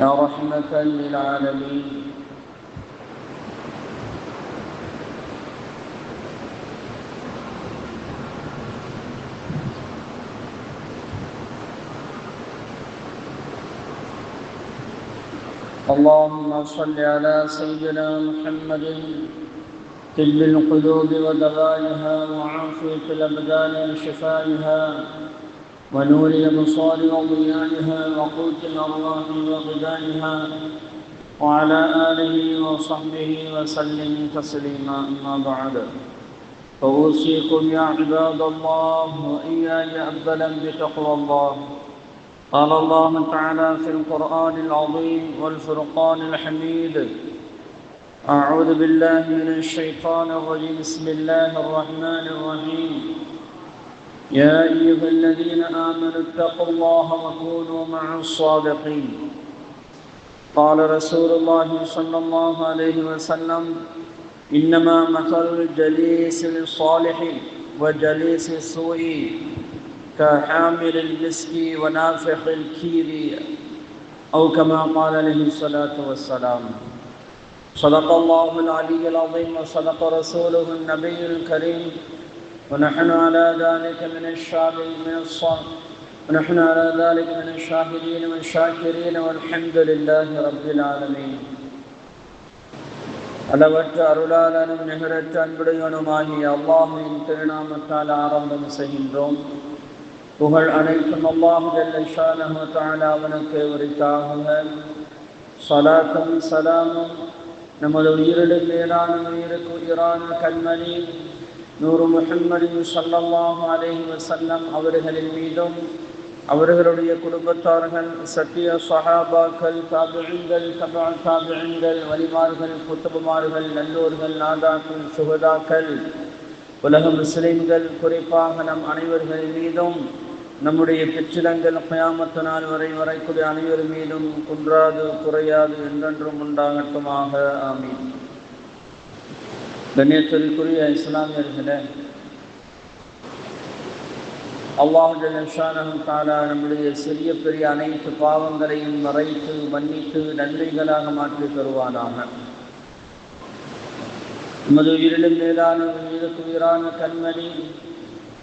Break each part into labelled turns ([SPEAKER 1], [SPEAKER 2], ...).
[SPEAKER 1] يا رحمة للعالمين. اللهم صل على سيدنا محمد. طب القلوب ودوائها وعافية الأبدان وشفائها. ونور الأبصار وضيائها وقوت الأرواح وغذائها وعلى آله وصحبه وسلم تسليما أما بعد. فأوصيكم يا عباد الله وإياي أولا بتقوى الله. قال الله تعالى في القرآن العظيم والفرقان الحميد. أعوذ بالله من الشيطان الرجيم. بسم الله الرحمن الرحيم. يا أيها الذين آمنوا اتقوا الله وكونوا مع الصادقين. قال رسول الله صلى الله عليه وسلم، إنما مثل الجليس الصالح وجليس السوء كحامل المسك ونافخ الكير أو كما قال عليه الصلاة والسلام. صدق الله العلي العظيم وصدق رسوله النبي الكريم. ونحن على ذلك من الشاهدين من الصالح ونحن على ذلك من الشاهدين والشاكرين والحمد لله رب العالمين அளவற்ற அருளாளனும் நிகரற்ற அன்புடையவனுமாகிய அல்லாஹுவின் திருநாமத்தால் ஆரம்பம் செய்கின்றோம் புகழ் அனைத்தும் அல்லாஹு ஜல்லஷானஹு அவனுக்கு உரித்தாக சலாத்தும் சலாமும் நமது உயிரிடும் மேலான உயிருக்கு உயிரான கண்மணி நூறு முஹம்மது சல்லாஹ் அலைஹி வசல்லம் அவர்களின் மீதும் அவர்களுடைய குடும்பத்தார்கள் சத்திய சஹாபாக்கள் தாபிழங்கள் தபா தாபிழங்கள் வலிமார்கள் குத்துபுமார்கள் நல்லோர்கள் நாதாக்கள் சுகதாக்கள் உலக முஸ்லிம்கள் குறிப்பாக நம் அனைவர்கள் மீதும் நம்முடைய பெற்றிடங்கள் கயாமத்து நாள் வரை வரைக்கூடிய அனைவர் மீதும் குன்றாது குறையாது என்றென்றும் உண்டாகட்டுமாக. ஆமீன். கண்ணியத்திற்குரிய இஸ்லாமியர்களே அல்லாஹு தாலா நம்முடைய சிறிய பெரிய அனைத்து பாவங்களையும் மறைத்து மன்னித்து நன்மைகளாக மாற்றி தருவானாக. நமது உயிரிலும் மேலான உயிருக்கு உயிரான கண்மணி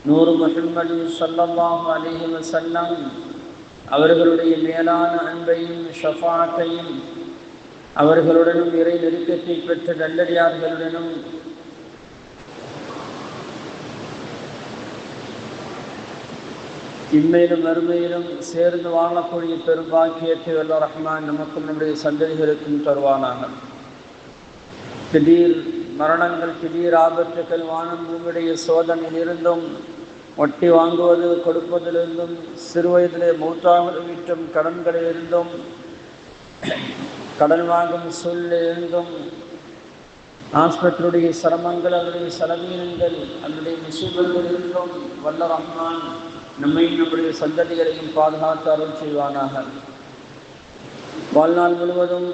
[SPEAKER 1] நூறு முஹம்மது சொல்லல்லாஹு அலிஹி வசல்லம் அவர்களுடைய மேலான அன்பையும் ஷஃபாத்தையும் அவர்களுடனும் இறை நெருக்கத்தை பெற்ற நல்லடியார்களுடனும் இம்மையிலும் வறுமையிலும் சேர்ந்து வாழக்கூடிய பெரும்பாக்கியத்தை வல்ல ரஹ்மான் நமக்கும் நம்முடைய சந்ததிகளுக்கும் தருவானாக. திடீர் மரணங்கள் திடீர் ஆபத்துக்கள் வானம் உங்களுடைய சோதனையிலிருந்தும் ஒட்டி வாங்குவது கொடுப்பதிலிருந்தும் சிறு வயதிலே மூத்தாக வீட்டும் கடன்களிலிருந்தும் கடன் வாங்கும் சூழ்நிலை இருந்தும் ஆஸ்பத்திரியுடைய சிரமங்கள் அதனுடைய செலவீனங்கள் அதனுடைய விஷயங்களிலிருந்தும் இருந்தும் வல்ல ரஹ்மான் நம்மை நம்முடைய சந்ததிகளையும் பாதுகாத்து அருள் செய்வானாக. வாழ்நாள் முழுவதும்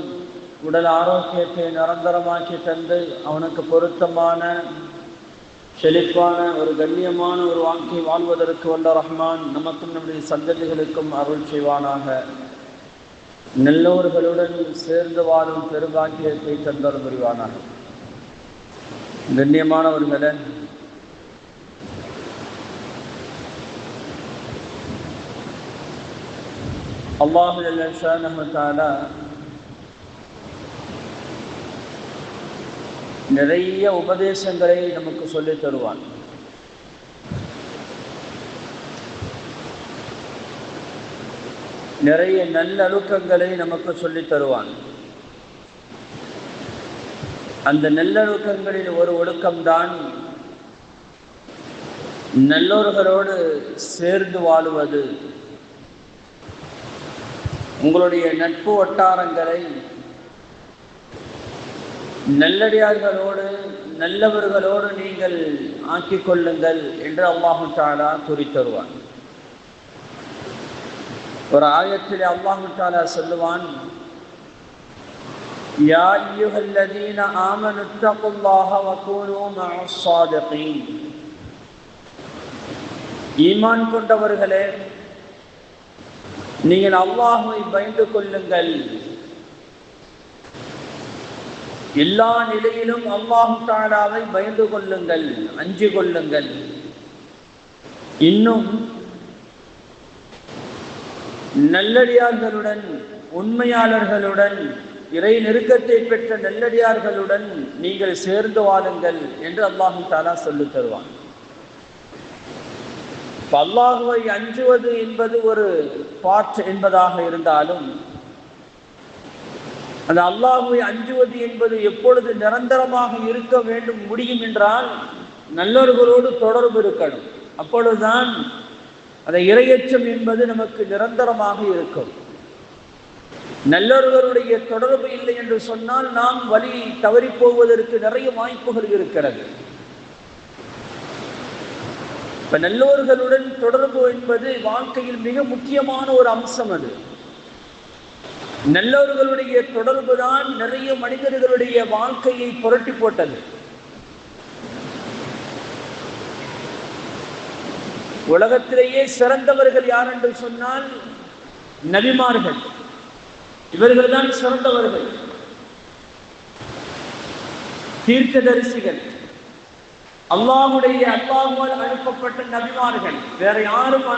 [SPEAKER 1] உடல் ஆரோக்கியத்தை நிரந்தரமாக்கி தந்து அவனுக்கு பொருத்தமான செழிப்பான ஒரு கண்ணியமான ஒரு வாழ்க்கை வாழ்வதற்கு வல்ல ரஹ்மான் நமக்கும் நம்முடைய சந்ததிகளுக்கும் அருள் செய்வானாக. நல்லோர்களுடன் சேர்ந்து வாழும் பெருபாக்கியத்தை தந்தர் புரிவானாக. கண்ணியமானவர்களே அல்லாஹு தாலா நிறைய உபதேசங்களை நமக்கு சொல்லி தருவான். நிறைய நல்லொழுக்கங்களை நமக்கு சொல்லி தருவான். அந்த நல்லொழுக்கங்களில் ஒரு ஒழுக்கம்தான் நல்லோர்களோடு சேர்ந்து வாழுவது. உங்களுடைய நட்பு வட்டாரங்களை நல்லடியார்களோடு நல்லவர்களோடு நீங்கள் ஆக்கிக் கொள்ளுங்கள் என்று அல்லாஹு தாலா குறித்தருவான் ஒரு ஆயத்தில் அல்லாஹு தாலா சொல்லுவான் يا أيها الذين آمنوا اتقوا الله وكونوا مع الصادقين ஈமான் கொண்டவர்களே நீங்கள் அல்லாஹுவை பயந்து கொள்ளுங்கள். எல்லா நிலையிலும் அல்லாஹு தாராவை பயந்து கொள்ளுங்கள் அஞ்சு கொள்ளுங்கள். இன்னும் நல்லடியார்களுடன் உண்மையாளர்களுடன் இறை நெருக்கத்தை பெற்ற நல்லடியார்களுடன் நீங்கள் சேர்ந்து வாழுங்கள் என்று அல்லாஹு தாலா சொல்லி தருவான். அல்லாஹுவை அஞ்சுவது என்பது ஒரு பாட் என்பதாக இருந்தாலும் அந்த அல்லாஹுவை அஞ்சுவது என்பது எப்பொழுது நிரந்தரமாக இருக்க வேண்டும் முடியும் என்றால் நல்லவர்களோடு தொடர்பு இருக்கணும். அப்பொழுதுதான் அந்த இரையச்சம் என்பது நமக்கு நிரந்தரமாக இருக்கும். நல்லவர்களுடைய தொடர்பு இல்லை என்று சொன்னால் நாம் வழி தவறி போவதற்கு நிறைய வாய்ப்புகள் இருக்கிறது. இப்ப நல்லோர்களுடன் தொடர்பு என்பது வாழ்க்கையில் மிக முக்கியமான ஒரு அம்சம் அது. நல்லவர்களுடைய தொடர்பு தான் நிறைய மனிதர்களுடைய வாழ்க்கையை புரட்டி போட்டது. உலகத்திலேயே சிறந்தவர்கள் யார் என்று சொன்னால் நபிமார்கள். இவர்கள் தான் சிறந்தவர்கள். தீர்க்கதரிசிகள். அல்லாஹுடைய அல்லாஹுவால் அனுப்பப்பட்ட நபிமார்கள். வேற யாரும்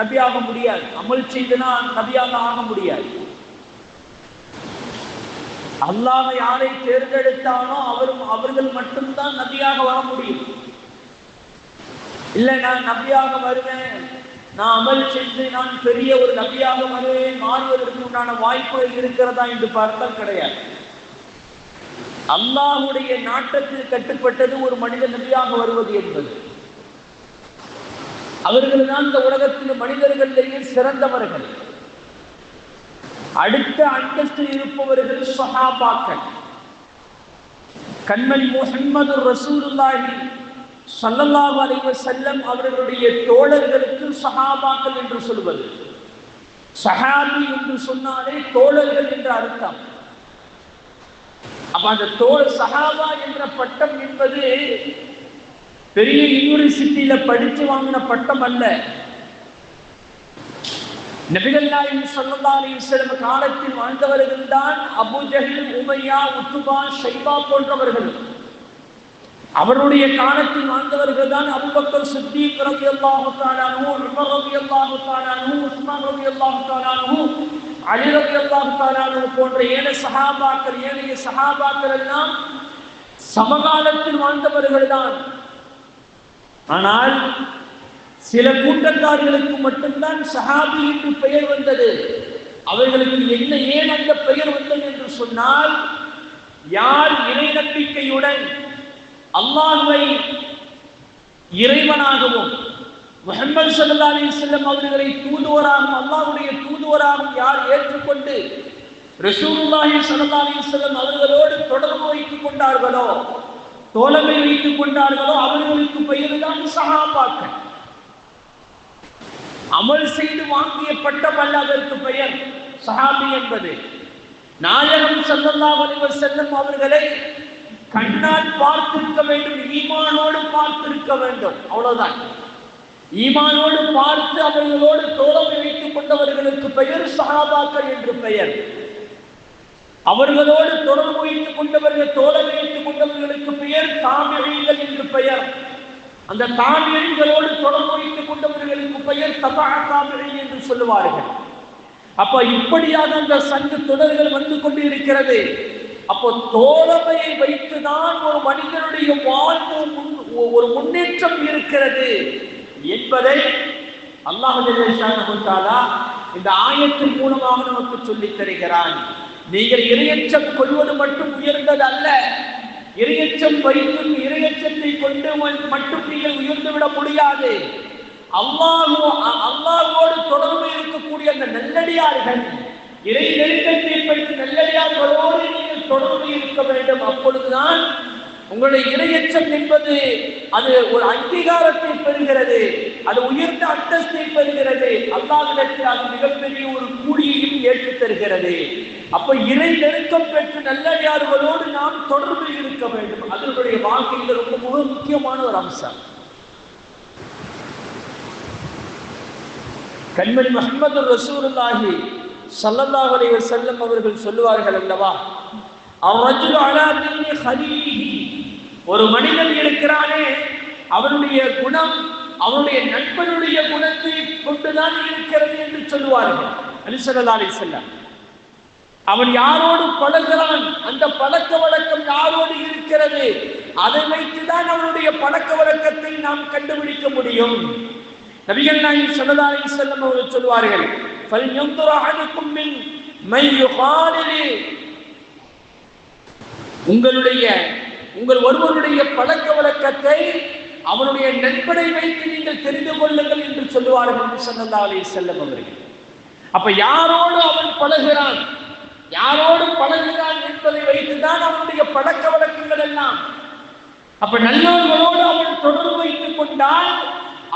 [SPEAKER 1] நபியாக முடியாது. அமல் செய்துனா நபியாக ஆக முடியாது. அல்லாஹ் யாரை தேர்ந்தெடுத்தானோ அவரும் அவர்கள் மட்டும்தான் நபியாக வர முடியும். இல்லை நான் நபியாக வருவேன். நான் அமல் செய்து நான் பெரிய ஒரு நபியாக வருவேன் மாறுவதற்கு உண்டான வாய்ப்புகள் இருக்கிறதா என்று பார்த்தால் கிடையாது. அல்லாஹுடைய நாட்டத்தில் கட்டுப்பட்டது ஒரு மனித நபியாக வருவது என்பது. அவர்கள் தான் இந்த உலகத்தில் மனிதர்களிலேயே சிறந்தவர்கள். அடுத்த அந்தஸ்தில் இருப்பவர்கள் சஹாபாக்கள். கண்மணி முகமது ரசூலுல்லாஹி சல்லல்லாஹு அலைஹி செல்லம் அவர்களுடைய தோழர்களுக்கு சஹாபாக்கள் என்று சொல்வது. சஹாபி என்று சொன்னாலே தோழர்கள் என்ற அர்த்தம். அப்ப அந்த தோல் சஹாபா என்ற பட்டம் என்பது பெரிய யூனிவர்சிட்டியில படிச்சு வாங்கின பட்டம் அல்ல. நபிகள் நாயம் சல்லா காலத்தில் வாழ்ந்தவர்கள் தான் அபுஜஹில் உமையா உத்துபா ஷைபா போன்றவர்கள். அவருடைய காலத்தில் வாழ்ந்தவர்கள் தான் அபுபக்கர் சித்தி ரவி அல்லாஹு தாலானு உமர் ரவி அல்லாஹு தாலானு உஸ்மான் ரவி அல்லாஹு அலி ரவி போன்ற ஏழை சகாபாக்கள் ஏழைய சகாபாக்கள் எல்லாம் சமகாலத்தில் வாழ்ந்தவர்கள் தான். ஆனால் சில கூட்டத்தார்களுக்கு மட்டும்தான் சஹாபி என்று பெயர் வந்தது. அவர்களுக்கு என்ன ஏன் அந்த பெயர் வந்தது என்று சொன்னால் யார் இறை நம்பிக்கையுடன் அல்லாஹுவை இறைவனாகவும் முகமது சல்லா அலி செல்லம் அவர்களை தூதுவராகவும் அல்லாவுடைய தூதுவராகவும் யார் ஏற்றுக்கொண்டு ரசூலுல்லாஹி சல்லா அலி செல்லம் அவர்களோடு தொடர்பு வைத்துக் கொண்டார்களோ தோழமை வைத்துக் கொண்டார்களோ அவர்களுக்கு பெயர்தான் சகாபாக்கள் அமல் செய்து வாங்கிய பட்டம் அல்ல அதற்கு பெயர் சஹாபி என்பது. நாயகம் சல்லல்லாஹு அலைஹி செல்லும் அவர்களை கண்ணால் பார்த்திருக்க வேண்டும் ஈமானோடு பார்த்திருக்க வேண்டும். அவ்வளவுதான். ஈமானோடு பார்த்து அவர்களோடு தோழமை வைத்துக் கொண்டவர்களுக்கு பெயர் சஹாபாக்கள் என்று பெயர். அவர்களோடு தொடர்பு வைத்துக் கொண்டவர்கள் தோழமை வைத்துக் கொண்டவர்களுக்கு பெயர் தாமிழிகள் என்று பெயர். அந்த தாமியங்களோடு தொடர்பு வைத்துக் கொண்டவர்களுக்கு பெயர் தபா தாமிழி என்று சொல்லுவார்கள். அப்ப இப்படியாக அந்த சங்கு தொடர்கள் வந்து கொண்டு இருக்கிறது அப்போ தோழமையை வைத்துதான் ஒரு மனிதனுடைய வாழ்வு முன்- ஒரு முன்னேற்றம் இருக்கிறது. என்பதை அல்லாஹாலா இந்த ஆயத்தின் மூலமாக நமக்கு சொல்லித் தருகிறான். நீங்கள் இரையச்சம் கொள்வது மட்டும் உயர்ந்தது அல்ல. இரையச்சம் வைத்து இரையச்சத்தை கொண்டு மட்டும் நீங்கள் உயர்ந்து விட முடியாது. அல்லாஹோ அல்லாஹோடு தொடர்பு இருக்கக்கூடிய அந்த நெல்லடியார்கள் இறை நெருக்கத்தை பற்றி நல்லடியார்களோடு நீங்கள் தொடர்பு இருக்க வேண்டும். அப்பொழுதுதான் உங்களுடைய இரையச்சம் என்பது அது ஒரு அங்கீகாரத்தை பெறுகிறது. அது உயர்ந்த அந்தஸ்தை பெறுகிறது. அல்லாவிடத்தில் அது மிகப்பெரிய ஒரு கூலியையும் ஏற்றுத் தருகிறது. அப்ப இறை நெருக்கம் பெற்று நல்லடியார்களோடு நாம் தொடர்பில் இருக்க வேண்டும். அதனுடைய வாழ்க்கையில் ரொம்ப மிக முக்கியமான ஒரு அம்சம். கண்மணி மஹமது ரசூலுல்லாஹி ஸல்லல்லாஹு அலைஹி வஸல்லம் அவர்கள் சொல்லுவார்கள் அல்லவா? ஒரு மனிதன் இருக்கிறானே அவனுடைய குணம் அவனுடைய நண்பனுடைய குணத்தை கொண்டுதான் இருக்கிறது என்று சொல்லுவார்கள். அலிசல்லா அலி அவன் யாரோடு பழகிறான்? அந்த பழக்க வழக்கம் யாரோடு இருக்கிறது? அதை வைத்துதான் அவனுடைய பழக்க வழக்கத்தை நாம் கண்டுபிடிக்க முடியும். நபிகள் நாயகம் ஸல்லல்லாஹு அலைஹி வஸல்லம் அவர்கள் சொல்வார்கள் உங்களுடைய உங்கள் ஒருவருடைய பழக்க வழக்கத்தை அவனுடைய நண்பனை வைத்து நீங்கள் தெரிந்து கொள்ளுங்கள் என்று சொல்லுவார்கள் என்று சொன்னதாலே வஸல்லம் அவர்கள். அப்ப யாரோடு அவன் பழகிறான் யாரோடு பழகுகிறான் என்பதை வைத்துதான் அவனுடைய பழக்க வழக்கங்கள் எல்லாம். அப்ப நல்லவர்களோடு அவன் தொடர்பு வைத்துக் கொண்டால்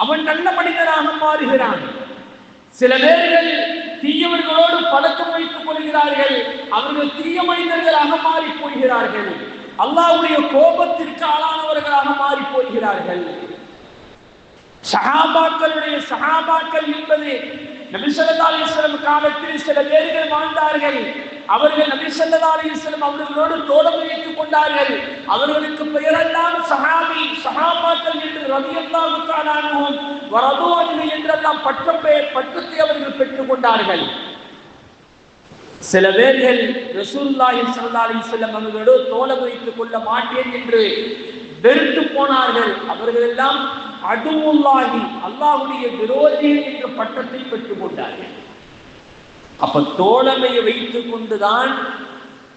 [SPEAKER 1] அவன் நல்ல மனிதனாக மாறுகிறான். சில பேர்கள் தீயவர்களோடு பழக்கம் வைத்துக் கொள்கிறார்கள். அவர்கள் தீய மனிதர்களாக மாறி போகிறார்கள். அல்லாவுடைய கோபத்திற்கு ஆளானவர்களாக மாறி போகிறார்கள். சகாபாக்களுடைய சஹாபாக்கள் என்பது நபி ஸல்லல்லாஹு காலத்தில் சில பேர்கள் வாழ்ந்தார்கள். அவர்கள் நபி ஸல்லல்லாஹு அவர்களோடு தோழமை வைத்துக் கொண்டார்கள். அவர்களுக்கு பெயரெல்லாம் சஹாபி சஹாபாக்கள் என்று ரவி தஆலா அன்ஹும் வரது என்றெல்லாம் பட்டம் பெயர் பட்டத்தை அவர்கள் பெற்றுக் கொண்டார்கள். சில பேர்கள் ரசூல்லாஹி ஸல்லல்லாஹு செல்லம் அவர்களோடு தோழமை வைத்துக் கொள்ள மாட்டேன் என்று வெறுத்து போனார்கள். அவர்கள் எல்லாம் அடுவுள்ளாகி அல்லாஹுடைய விரோதி என்ற பட்டத்தை பெற்றுக் கொண்டார்கள். அப்ப தோழமையை வைத்துக் கொண்டுதான்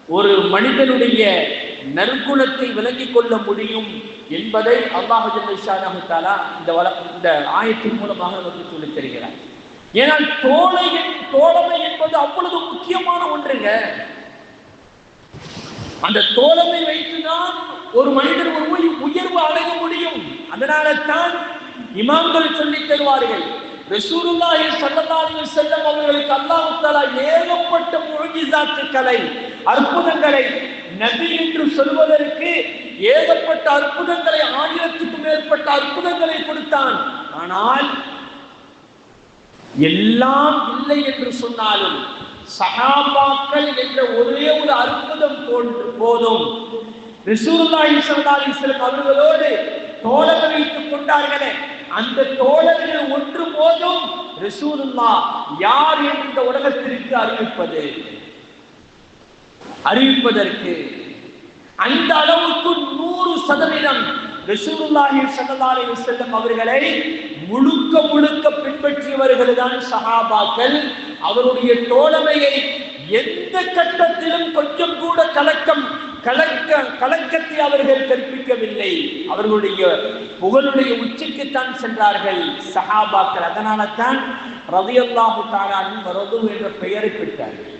[SPEAKER 1] ஒரு மனிதனுடைய நற்குணத்தை விளங்கிக் கொள்ள முடியும் என்பதை அல்லாஹ் ஜல்லஷானஹு இந்த வள இந்த ஆயத்தின் மூலமாக நமக்கு சொல்லித் தருகிறார். ஏனால் தோழை தோழமை என்பது அவ்வளவு முக்கியமான ஒன்றுங்க. அந்த தோழமை வைத்துதான் ஒரு மனிதர் ஒரு உயர்வு அடைய முடியும். அதனால தான் இமாம்கள் சொல்லி தருவார்கள் ரசூலுல்லாஹி ஸல்லல்லாஹு அலைஹி அவர்களுக்கு அல்லாஹ் தஆலா ஏகப்பட்ட முஅஜிசாத்துக்களை அற்புதங்களை நபி என்று சொல்வதற்கு ஏகப்பட்ட அற்புதங்களை ஆயிரத்துக்கும் மேற்பட்ட அற்புதங்களை கொடுத்தான். ஆனால் எல்லாம் இல்லை என்று சொன்னாலும் சகாபாக்கள் என்ற ஒரே ஒரு அற்புதம் போன்று போதும். ரிசூலுல்லாஹி ஸல்லல்லாஹு அலைஹி அவர்களோடு தோழர்கள் வைத்துக் கொண்டார்களே. அந்த தோழர்கள் ஒன்று போதும். ரிசூலுல்லா யார் என்று இந்த உலகத்திற்கு அறிவிப்பது? அறிவிப்பதற்கு அந்த அளவுக்கு நூறு சதவீதம் ரசூலுல்லாஹி ஸல்லல்லாஹு அலைஹி வஸல்லம் அவர்களை முழுக்க முழுக்க பின்பற்றியவர்கள் தான் சஹாபாக்கள் அவருடைய தோழமையை எந்த கட்டத்திலும் கொஞ்சம் கூட கலக்கம் கலக்க கலக்கத்தை அவர்கள் கற்பிக்கவில்லை. அவர்களுடைய புகழுடைய உச்சிக்குத்தான் சென்றார்கள் சஹாபாக்கள். அதனால தான் ரதியல்லாஹு தாரானும் வரது என்ற பெயரை பெற்றார்கள்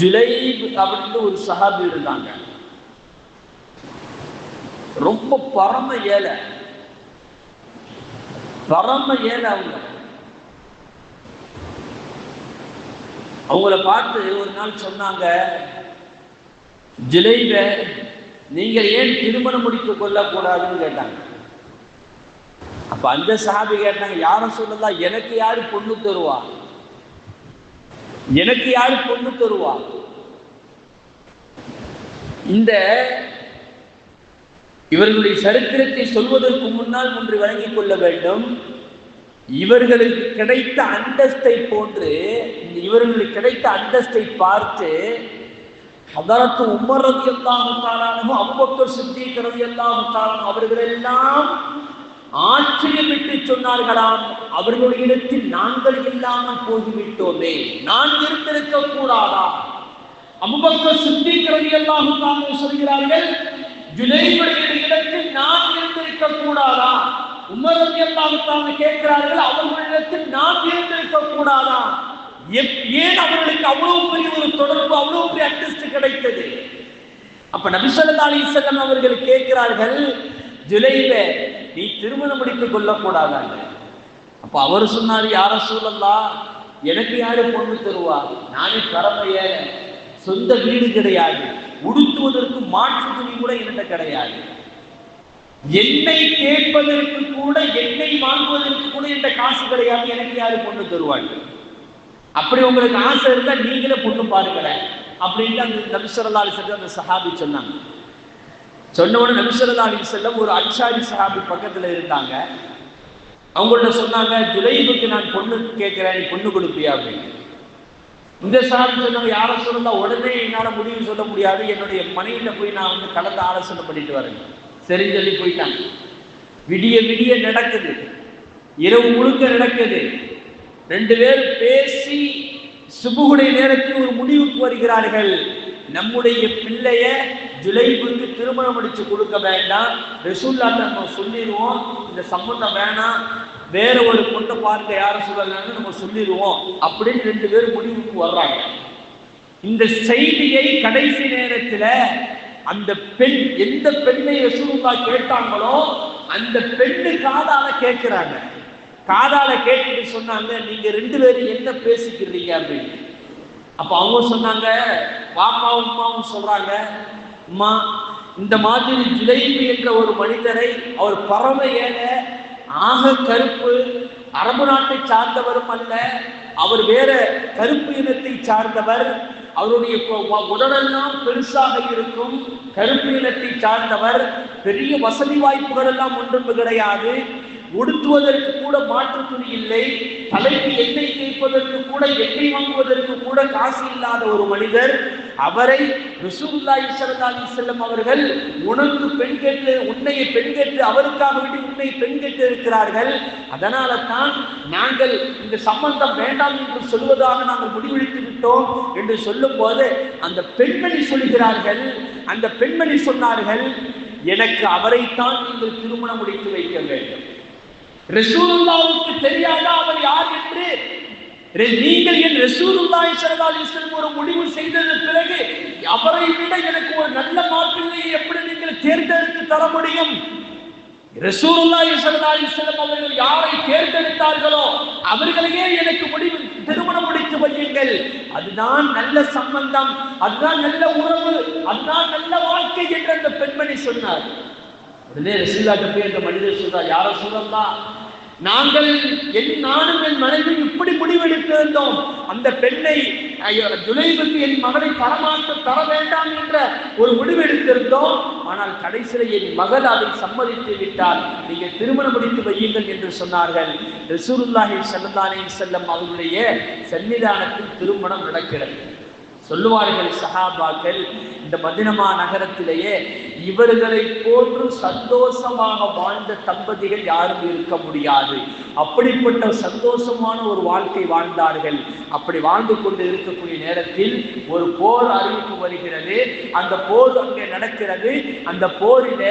[SPEAKER 1] ஜுலைப் அப்படின்னு ஒரு சஹாபி இருந்தாங்க. ரொம்ப பரம ஏழை. பரம ஏழை அவங்க. அவங்கள பார்த்து ஒரு நாள் சொன்னாங்க ஜிலைவ நீங்க ஏன் திருமணம் முடித்து கொள்ளக்கூடாதுன்னு கேட்டாங்க. அப்ப அந்த சஹாபி கேட்டாங்க யாரும் சொல்லலாம் எனக்கு யாரு பொண்ணு தருவா? எனக்கு யாரு பொண்ணு தருவா? இந்த இவர்களுடைய சரித்திரத்தை சொல்வதற்கு முன்னால் ஒன்று வழங்கிக் கொள்ள வேண்டும். இவர்களுக்கு கிடைத்த அந்தஸ்தை போன்று இவர்களுக்கு கிடைத்த அந்தஸ்தை பார்த்து அதற்கு உமர் ரதி அல்லாஹு அவ்வப்பர் சித்திக் ரதி அல்லாஹு அவர்கள் எல்லாம் ஆச்சரியமிட்டு சொன்னார்களாம் அவர்களுடைய இடத்தில் நாங்கள் இல்லாமல் போய்விட்டோமே நான் இருந்திருக்க கூடாதா அபுபக்கர் சித்திக் ரதி அல்லாஹு சொல்கிறார்கள் ஜுலைபுடைய இடத்தில் நான் இருந்திருக்க கூடாதா உமர் ரதி கேட்கிறார்கள் அவர்களிடத்தில் நான் இருந்திருக்க கூடாதா ஏன் அவர்களுக்கு அவ்வளவு பெரிய ஒரு தொடர்பு அவ்வளவு பெரிய அந்தஸ்து கிடைத்தது? அப்ப நபிசல்லா அலிசல்லம் அவர்கள் கேட்கிறார்கள் ஜுலைல நீ திருமணம் முடித்துக் கொள்ளக்கூடாதாங்க அப்ப அவர் சொன்னார் யார சூழல்லா எனக்கு யாரு பொண்ணு தருவா? நானே கடமைய சொந்த வீடு கிடையாது உடுத்துவதற்கு மாற்று துணி கூட என்கிட்ட கிடையாது. என்னை கேட்பதற்கு கூட எண்ணெய் வாங்குவதற்கு கூட இந்த காசு கிடையாது எனக்கு யாரு பொண்ணு தருவாங்க? அப்படி உங்களுக்கு ஆசை இருந்தா நீங்களே பொண்ணு பாருங்களேன். அப்படின்ட்டு அந்த நபிசரல்லா அலி செல்லம் அந்த சஹாபி சொன்னாங்க. சொன்ன உடனே நபிசரல்லா அலி செல்லம் ஒரு அன்சாரி சஹாபி பக்கத்துல இருந்தாங்க. அவங்கள்ட்ட சொன்னாங்க ஜுலைபுக்கு நான் பொண்ணு கேட்கிறேன் நீ பொண்ணு கொடுப்பியா? அப்படின்னு. இந்த சாமி சொன்னவங்க யாரை சொல்லலாம் உடனே என்னால் முடிவு சொல்ல முடியாது. என்னுடைய மனைவியில் போய் நான் வந்து கலந்து ஆலோசனை பண்ணிட்டு வரேன். சரின்னு சொல்லி போயிட்டாங்க விடிய விடிய நடக்குது. இரவு முழுக்க நடக்குது. ரெண்டு பேரும் பேசி சுபுகுடைய நேரத்தில் ஒரு முடிவுக்கு வருகிறார்கள். நம்முடைய பிள்ளைய ஜுலைபுக்கு திருமணம் முடிச்சு கொடுக்க வேண்டாம். ரசூல்லா நம்ம சொல்லிடுவோம். இந்த சம்பந்தம் வேணாம். வேற ஒரு பொண்ணை பார்க்க யாரும் சொல்லலன்னு நம்ம சொல்லிடுவோம். அப்படின்னு ரெண்டு பேரும் முடிவுக்கு வர்றாங்க. இந்த செய்தியை கடைசி நேரத்துல அந்த பெண் எந்த பெண்ணை ரசூலுல்லா கேட்டாங்களோ அந்த பெண்ணு காதால கேட்கிறாங்க. காதால கேட்டுட்டு சொன்னாங்க நீங்க ரெண்டு பேரும் என்ன பேசிக்கிறீங்க? அப்படின்னு. அப்ப அவங்க சொன்னாங்க பாப்பாவும் உமாவும் சொல்றாங்க அம்மா இந்த மாதிரி ஜுலைபி என்ற ஒரு மனிதரை அவர் பறவை ஏழை ஆக கருப்பு அரபு நாட்டை சார்ந்தவரும் அல்ல அவர் வேற கருப்பு இனத்தை சார்ந்தவர் அவருடைய உடலெல்லாம் பெருசாக இருக்கும். கருப்பு நிலத்தை சார்ந்தவர். பெரிய வசதி வாய்ப்புகள் எல்லாம் ஒன்றும் கிடையாது. உடுத்துவதற்கு கூட மாற்று துணி இல்லை. தலைக்கு எண்ணெய் தேய்ப்பதற்கு கூட எண்ணெய் வாங்குவதற்கு கூட காசு இல்லாத ஒரு மனிதர். அவரை ரசூலுல்லாஹி ஸல்லல்லாஹு அவர்கள் உனக்கு பெண் கேட்டு உன்னையை பெண் கேட்டு அவருக்காக வேண்டி உன்னை பெண் கேட்டு இருக்கிறார்கள். அதனால தான் நாங்கள் இந்த சம்பந்தம் வேண்டாம் என்று சொல்வதாக நாங்கள் முடிவெடுத்து விட்டோம் என்று சொல்லும் போது அந்த பெண்மணி சொல்கிறார்கள். அந்த பெண்மணி சொன்னார்கள் எனக்கு அவரைத்தான் நீங்கள் திருமணம் முடித்து வைக்க வேண்டும். ரசூலுல்லாவுக்கு தெரியாதா அவர் யார் என்று நீங்கள் என் ரசூலுல்லாஹி ஸல்லல்லாஹு அலைஹி வஸல்லம் ஒரு முடிவு செய்தது பிறகு அவரை விட எனக்கு ஒரு நல்ல மாப்பிள்ளையை எப்படி நீங்கள் தேர்ந்தெடுத்து தர முடியும்? ரசூலுல்லாஹி ஸல்லல்லாஹு அலைஹி வஸல்லம் அவர்கள் யாரை தேர்ந்தெடுத்தார்களோ அவர்களையே எனக்கு முடிவு திருமணம் முடித்து வையுங்கள். அதுதான் நல்ல சம்பந்தம் அதுதான் நல்ல உறவு அதுதான் நல்ல வாழ்க்கை என்று அந்த பெண்மணி சொன்னார். உடனே ரசூல்லாட்ட போய் அந்த மனிதர் சொல்றார் யார சொல்லலாம் நாங்கள் என் நானும் என் மனைவி இப்படி முடிவெடுத்திருந்தோம் அந்த பெண்ணை ஐயோ, ஜுலைபுக்கு என் மகனை பரமாற்ற தர வேண்டாம் என்ற ஒரு முடிவெடுத்திருந்தோம். ஆனால் கடைசியில் என் மகள் அதை சம்மதித்து விட்டால் நீங்கள் திருமணம் முடித்து வையுங்கள் என்று சொன்னார்கள். ரிசூருல்லாஹி செல்லந்தானே செல்லம் அவர்களுடைய சன்னிதானத்தில் திருமணம் நடக்கிறது. சொல்லுவார்கள் சஹாபாக்கள் இந்த மதினமா நகரத்திலேயே இவர்களை போன்று சந்தோஷமாக வாழ்ந்த தம்பதிகள் யாரும் இருக்க முடியாது. அப்படிப்பட்ட சந்தோஷமான ஒரு வாழ்க்கை வாழ்ந்தார்கள். அப்படி வாழ்ந்து கொண்டு இருக்கக்கூடிய நேரத்தில் ஒரு போர் அறிவிப்பு வருகிறது. அந்த போர் அங்கே நடக்கிறது. அந்த போரில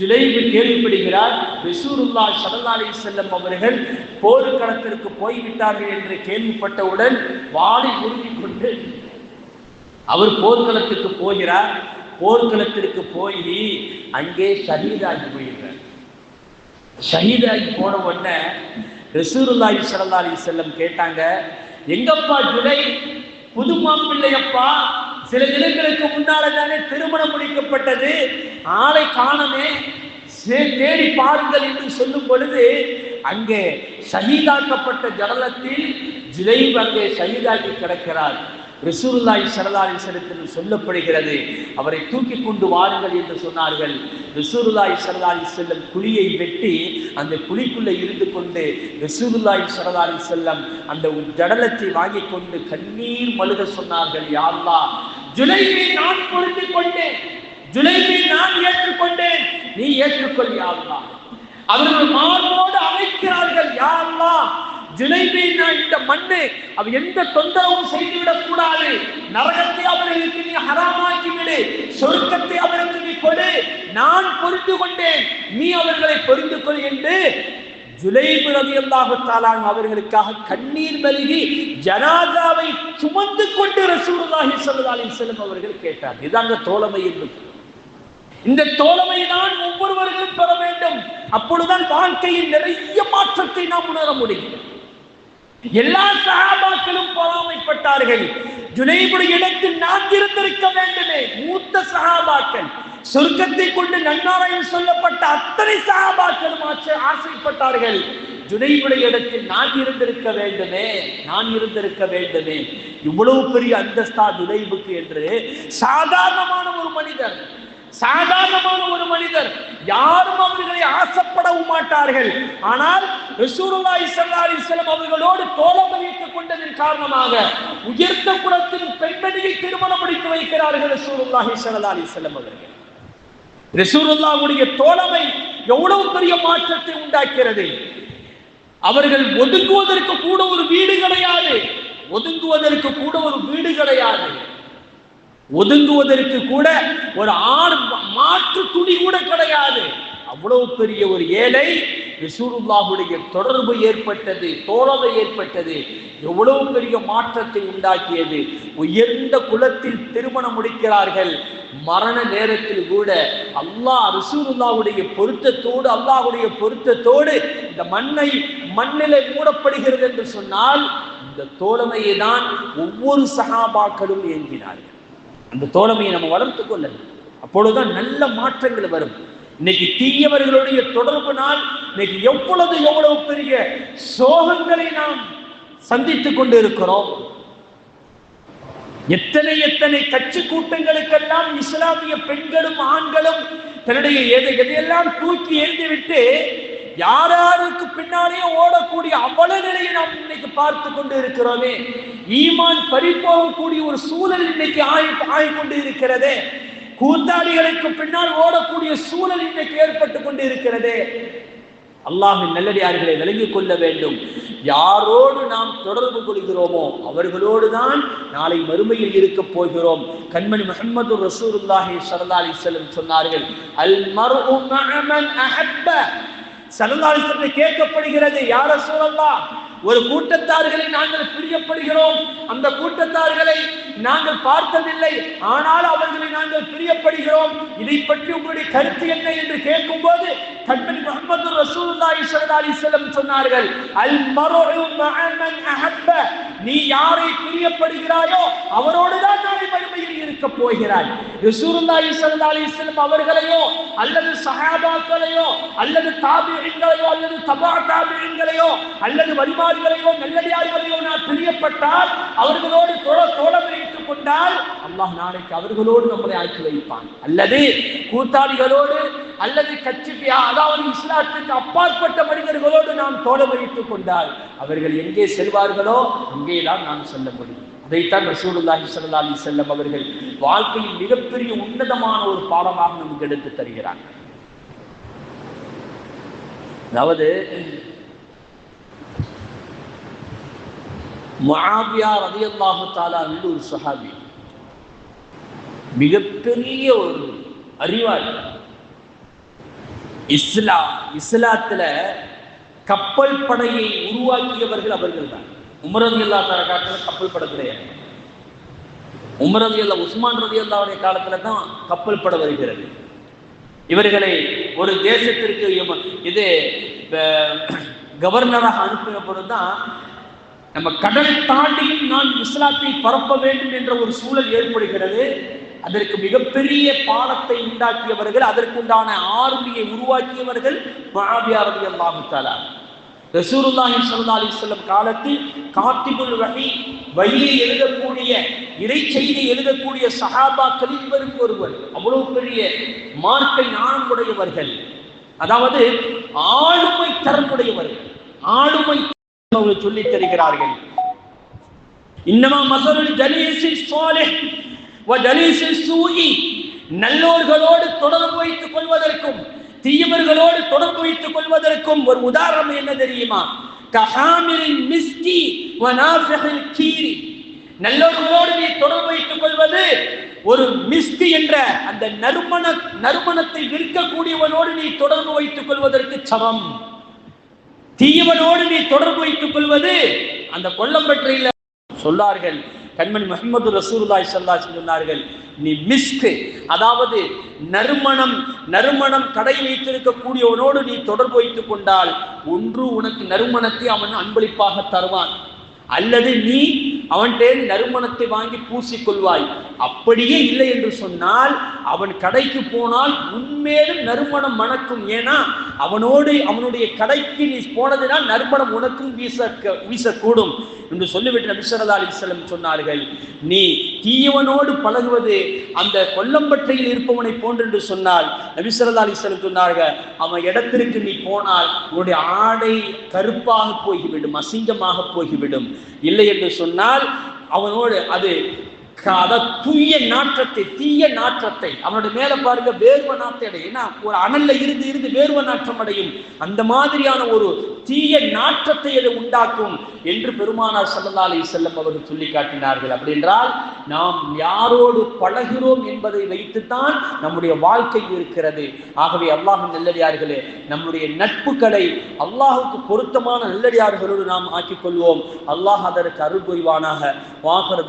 [SPEAKER 1] ஜுலைபு கேள்விப்படுகிறார் ரசூலுல்லா ஸல்லல்லாஹு செல்லம் அவர்கள் போர்க்களத்திற்கு போய்விட்டார்கள் என்று கேள்விப்பட்டவுடன் வாடி உருவிக் கொண்டு அவர் போர்க்களத்துக்கு போகிறார். போர்க்களத்திற்கு போய் அங்கே ஷஹீதாகி போயிடுறார். ஷஹீதாகி போன உடனே ரசூலுல்லாஹி சல்லா அலி செல்லம் கேட்டாங்க எங்கப்பா ஜுலை? புது மாப்பிள்ளையப்பா. சில தினங்களுக்கு முன்னால தானே திருமணம் முடிக்கப்பட்டது. ஆளை காணமே. தேடி பாருங்கள் என்று சொல்லும் பொழுது அங்கே சகிதாக்கப்பட்ட ஜடலத்தில் ஜிலை அங்கே சகிதாக்கி கிடக்கிறார் ரசூலுல்லாஹி சரதாரி அலைஹி சொல்லப்படுகிறது. அவரை தூக்கி கொண்டு வாருங்கள் என்று சொன்னார்கள். ரசூலுல்லாஹி சரதாரி செல்லம் குழியை வெட்டி அந்த குழிக்குள்ளே இருந்து கொண்டு ரசூலுல்லாஹி சரதாரி செல்லம் அந்த ஜடலத்தை வாங்கி கொண்டு கண்ணீர் மழுக சொன்னார்கள். யா ஜுலைவை நான் பொருந்திக் கொண்டேன். ஜுலைவை நான் ஏற்றுக்கொண்டேன். நீ ஏற்றுக்கொள் யா அவர்கள் மார்போடு அமைக்கிறார்கள் யா அல்லாஹ் இந்த மண்ணு அவ எந்த தொந்தரவும் செய்துவிடக் கூடாது. நரகத்தை அவர்களுக்கு நீ ஹராமாக்கி விடு. சொர்க்கத்தை அவருக்கு நீ கொடு. நான் பொருந்து கொண்டேன். நீ அவர்களை பொருந்து கொள் என்று ஜுலைபு ரலியல்லாஹு தஆலா அவர்களுக்காக கண்ணீர் மல்கி ஜனாதாவை சுமந்து கொண்டு ரசூலுல்லாஹி ஸல்லல்லாஹு செல்லும் அவர்கள் கேட்டார். இதாங்க தோழமை என்பது இந்த தோழமை தான் ஒவ்வொருவர்களும் பெற வேண்டும். அப்பொழுதுதான் வாழ்க்கையில் நிறைய மாற்றத்தை நாம் உணர முடியும் எல்லா சகாபாக்களும் பொறாமைப்பட்டார்கள். ஜுனைபுடைய இடத்தில் நான் இருந்திருக்க வேண்டுமே. மூத்த சகாபாக்கள். சொர்க்கத்தை கொண்டு நன்னாராயம் சொல்லப்பட்ட அத்தனை சகாபாக்களும் ஆசைப்பட்டார்கள். ஜுனைவுடைய இடத்தில் நான் இருந்திருக்க வேண்டுமே. நான் இருந்திருக்க வேண்டுமே. இவ்வளவு பெரிய அந்தஸ்தா ஜுனைவுக்கு என்று சாதாரணமான ஒரு மனிதர் சாதாரணமான ஒரு மனிதர். யாரும் அவர்களை ஆசைப்படவும் மாட்டார்கள். ஆனால் ரசூருல்லா ஸல்லல்லாஹு அலைஹி அவர்களோடு தோழம் வைத்துக் கொண்டதன் காரணமாக உயர்ந்த குலத்தின் பெண்மணியை திருமணம் முடித்து வைக்கிறார்கள் ரசூருல்லா இஸ்லா அலைஹி அவர்கள். ரசூருல்லாவுடைய தோழமை எவ்வளவு பெரிய மாற்றத்தை உண்டாக்கிறது. அவர்கள் ஒதுங்குவதற்கு கூட ஒரு வீடு கிடையாது. ஒதுங்குவதற்கு கூட ஒரு வீடு கிடையாது. ஒதுங்குவதற்கு கூட ஒரு ஆண் மாற்று துணி கூட கிடையாது. அவ்வளவு பெரிய ஒரு ஏழை ரசூலுல்லாஹுடைய தொடர்பு ஏற்பட்டது தோழமை ஏற்பட்டது எவ்வளவு பெரிய மாற்றத்தை உண்டாக்கியது. உயர்ந்த குலத்தில் திருமணம் முடிக்கிறார்கள். மரண நேரத்தில் கூட அல்லாஹ் ரிசூருல்லாவுடைய பொருத்தத்தோடு அல்லாஹுடைய பொருத்தத்தோடு இந்த மண்ணை மண்ணிலே மூடப்படுகிறது என்று சொன்னால் இந்த தோழமையை தான் ஒவ்வொரு சகாபாக்களும் ஏங்கினார்கள் அந்த தோழமையை நம்ம வளர்த்து கொள்ளணும். அப்பொழுதுதான் நல்ல மாற்றங்கள் வரும். இன்னைக்கு தீயவர்களுடைய தொடர்பினால் இன்னைக்கு எவ்வளவு எவ்வளவு பெரிய சோகங்களை நாம் சந்தித்துக் கொண்டு இருக்கிறோம் எத்தனை எத்தனை கட்சி கூட்டங்களுக்கெல்லாம் இஸ்லாமிய பெண்களும் ஆண்களும் தன்னுடைய எதை எதையெல்லாம் தூக்கி யார் யாராருக்கு பின்னாலேயே ஓடக்கூடிய அவ்வளவு நிலையை நாம் இன்னைக்கு பார்த்து கொண்டு இருக்கிறோமே ஈமான் பறிப்போகக்கூடிய ஒரு சூழல் இன்னைக்கு ஆய் ஆய்கொண்டு இருக்கிறதே கூத்தாடிகளுக்கு பின்னால் ஓடக்கூடிய சூழல் இன்னைக்கு ஏற்பட்டு கொண்டு இருக்கிறதே அல்லாஹின் நல்லடியார்களை விளங்கிக் கொள்ள வேண்டும். யாரோடு நாம் தொடர்பு கொள்கிறோமோ அவர்களோடு தான் நாளை மறுமையில் இருக்க போகிறோம். கண்மணி முகமது ரசூருல்லாஹி சரதாலி செல்லும் சொன்னார்கள் அல் மர்உ மஅமன் அஹப்ப ஸல்லல்லாஹு கேட்கப்படுகிறது யார சூழல்லாம் ஒரு கூட்டத்தார்களை நாங்கள் பிரியப்படுகிறோம். அந்த கூட்டத்தார்களை நாங்கள் பார்த்ததில்லை. ஆனால் அவர்களை நாங்கள் பிரியப்படுகிறோம். இதை பற்றி உங்களுடைய கருத்து என்ன என்று கேட்கும்போது கண்மணி முகமது ரசூலுல்லாஹி ஸல்லல்லாஹு அலைஹி வஸல்லம் சொன்னார்கள் அல் மர்உ மஅமன் அஹப்ப. நீ யாரை பிரியப்படுகிறாயோ அவரோடு தான் நாளை மறுமையில் இருக்க போகிறாய். ரசூலுல்லாஹி ஸல்லல்லாஹு அலைஹி வஸல்லம் அவர்களையோ அல்லது சஹாபாக்களையோ அல்லது தாபிஈன்களையோ அல்லது தபா தாபிஈன்களையோ அல்லது வழிமாறுகளையோ நல்லடியார்களையோ நான் பிரியப்பட்டால் அவர்களோடு தோழ வைத்துக் கொண்டால் அல்லாஹ் நாளைக்கு அவர்களோடு நம்மளை ஆக்கி வைப்பான். அல்லது கூத்தாளிகளோடு அல்லது கட்சி அதாவது இஸ்லாத்துக்கு அப்பாற்பட்ட மனிதர்களோடு நாம் தோழம் வைத்துக் கொண்டால் அவர்கள் எங்கே செல்வார்களோ அங்கேதான் நாம் செல்ல முடியும். அதைத்தான் ரசூலுல்லாஹி ஸல்லல்லாஹு அலைஹி வஸல்லம் அவர்கள் வாழ்க்கையில் மிகப்பெரிய உன்னதமான ஒரு பாடமாக நமக்கு எடுத்து தருகிறார் அதாவது முஆவியா ரதியல்லாஹு தாலான்னு என்று ஒரு சஹாபி. மிகப்பெரிய ஒரு அறிவாளி. இஸ்லாம் இஸ்லாத்துல கப்பல் படையை உருவாக்கியவர்கள் அவர்கள் தான் உமரது அல்லா தர காலத்துல கப்பல் படை கிடையாது. உமரது அல்லா உஸ்மான் ரதி அல்லாவுடைய காலத்துல தான் கப்பல் படை வருகிறது. இவர்களை ஒரு தேசத்திற்கு இது கவர்னராக அனுப்பின பொழுதுதான் நம்ம கடல் தாண்டியும் நான் இஸ்லாத்தை பரப்ப வேண்டும் என்ற ஒரு சூழல் ஏற்படுகிறது. அதற்கு மிகப்பெரிய பாடத்தை உண்டாக்கியவர்கள் அதற்குண்டான ஆர்மியை உருவாக்கியவர்கள் மஹாபியா ரலியல்லாஹு ரசூருல்லாஹி சல்லா அலி சொல்லம் காலத்தில் காத்திபுல் வகை வழியை எழுதக்கூடிய இறை செய்தி எழுதக்கூடிய சஹாபாக்களில் இவருக்கு ஒருவர். அவ்வளவு பெரிய மார்க்கை ஞானம் உடையவர்கள். அதாவது ஆளுமை தரமுடையவர்கள் ஆளுமை அவங்க சொல்லி தருகிறார்கள். இன்னமா மசருல் ஜலீசி சாலிஹ் வ ஜலீசி சூஇ நல்லோர்களோடு தொடர்பு வைத்துக் கொள்வதற்கும் தீயவர்களோடு தொடர்பு வைத்துக் கொள்வதற்கும் ஒரு உதாரணம் என்ன தெரியுமா? கஹாமிரின் மிஸ்கி வ நாஃபிஹில் கீரி. நல்லோர்களோடு நீ தொடர்பு வைத்துக் கொள்வது ஒரு மிஸ்கி என்ற அந்த நறுமண நறுமணத்தை விற்கக்கூடியவனோடு நீ தொடர்பு வைத்துக் கொள்வதற்கு சமம். தீயவனோடு நீ தொடர்பு வைத்துக் கொள்வது அந்த கொல்லம்பற்றையில சொன்னார்கள் கண்மணி முகமது ரசூலுல்லாஹி சல்லா சொன்னார்கள் நீ மிஸ்கு அதாவது நறுமணம் நறுமணம் கடை வைத்திருக்கக்கூடியவனோடு நீ தொடர்பு வைத்துக் கொண்டால் ஒன்று உனக்கு நறுமணத்தை அவன் அன்பளிப்பாக தருவான். அல்லது நீ அவன்கிட்ட நறுமணத்தை வாங்கி பூசிக்கொள்வாய். அப்படியே இல்லை என்று சொன்னால் அவன் கடைக்கு போனால் உண்மையிலும் நறுமணம் மணக்கும். ஏன்னா அவனோடு அவனுடைய கடைக்கு நீ போனதினால் நறுமணம் உனக்கும் வீச வீசக்கூடும் என்று சொல்லிவிட்டு நபிசரதா அலிஸ்லம் சொன்னார்கள். நீ தீயவனோடு பழகுவது அந்த கொல்லம்பட்டையில் இருப்பவனை போன்று என்று சொன்னால் நபிசரதா அலிஸ்லம் சொன்னார்கள் அவன் இடத்திற்கு நீ போனால் உன்னுடைய ஆடை கருப்பாக போய்விடும் அசிங்கமாக போய்விடும் இல்லை என்று சொன்னால் அவனோடு அது அத தூய நாற்றத்தை தீய நாற்றத்தை. அவனுடைய மேல பாருங்க வேர்வ நாற்றை அடையும். ஏன்னா ஒரு அனல்ல இருந்து இருந்து வேர்வ நாற்றம் அடையும். அந்த மாதிரியான ஒரு தீய நாற்றத்தை அது உண்டாக்கும் என்று பெருமானார் சல்லா அலி செல்லம் அவர்கள் சொல்லி காட்டினார்கள். அப்படி என்றால் நாம் யாரோடு பழகிறோம் என்பதை வைத்துத்தான் நம்முடைய வாழ்க்கை இருக்கிறது. ஆகவே அல்லாஹ் நல்லடியார்களே நம்முடைய நட்புகளை அல்லாஹுக்கு பொருத்தமான நல்லடியார்களோடு நாம் ஆக்கிக் கொள்வோம். அல்லாஹ் அதற்கு அருள் புரிவானாக. வாகர்